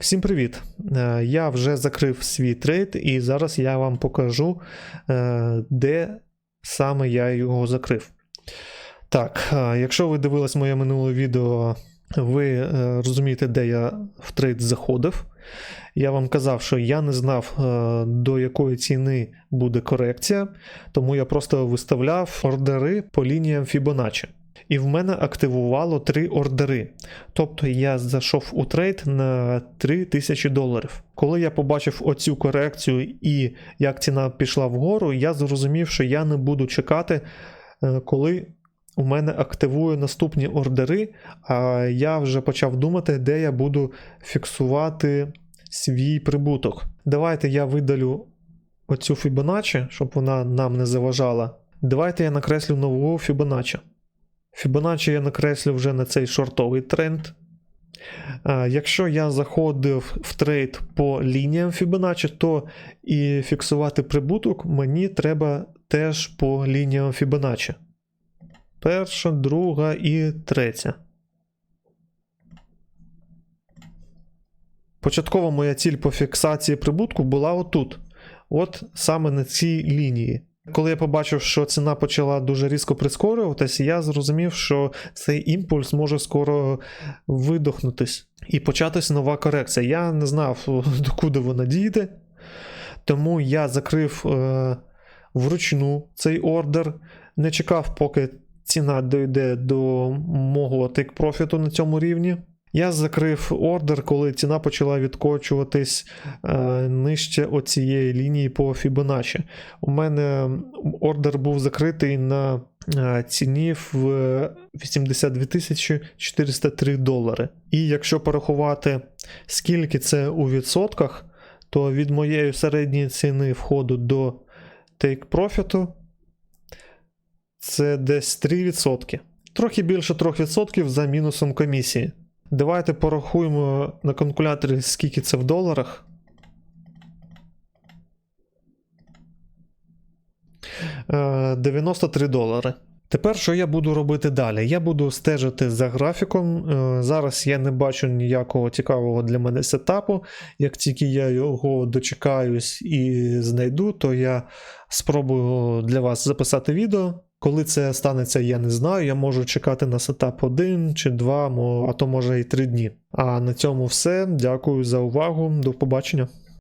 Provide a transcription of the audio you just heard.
Всім привіт! Е, Я вже закрив свій трейд, і зараз я вам покажу, е, де саме я його закрив. Так, е, якщо ви дивились моє минуле відео, ви розумієте, де я в трейд заходив. Я вам казав, що я не знав, до якої ціни буде корекція, тому я просто виставляв ордери по лініям Fibonacci. І в мене активувало три ордери. Тобто я зайшов у трейд на 3000 доларів. Коли я побачив оцю корекцію і як ціна пішла вгору, я зрозумів, що я не буду чекати, е, коли у мене активує наступні ордери, а я вже почав думати, де я буду фіксувати свій прибуток. Давайте я видалю оцю Fibonacci, щоб вона нам не заважала. Давайте я накреслю нову Fibonacci. Fibonacci я накреслю вже на цей шортовий тренд. Якщо я заходив в трейд по лініям Fibonacci, то і фіксувати прибуток мені треба теж по лініям Fibonacci. Перша, друга і третя. Початкова моя ціль по фіксації прибутку була отут. От саме на цій лінії. Коли я побачив, що ціна почала дуже різко прискорюватися, я зрозумів, що цей імпульс може скоро видохнутись і початись нова корекція. Я не знав, докуди вона дійде, тому я закрив е, вручну цей ордер, не чекав, поки ціна дійде до мого тик профіту на цьому рівні. Я закрив ордер, коли ціна почала відкочуватись е, нижче оцієї лінії по Fibonacci. У мене ордер був закритий на е, ціні в 82 403 долари. І якщо порахувати, скільки це у відсотках, то від моєї середньої ціни входу до take profit це десь 3%. Трохи більше 3% за мінусом комісії. Давайте порахуємо на калькуляторі, скільки це в доларах. Е, 93 долари. Тепер що я буду робити далі? Я буду стежити за графіком. Е, Зараз я не бачу ніякого цікавого для мене сетапу. Як тільки я його дочекаюсь і знайду, то я спробую для вас записати відео. Коли це станеться, я не знаю. Я можу чекати на сетап 1 чи 2, мо- а то може і 3 дні. А на цьому все. Дякую за увагу. До побачення.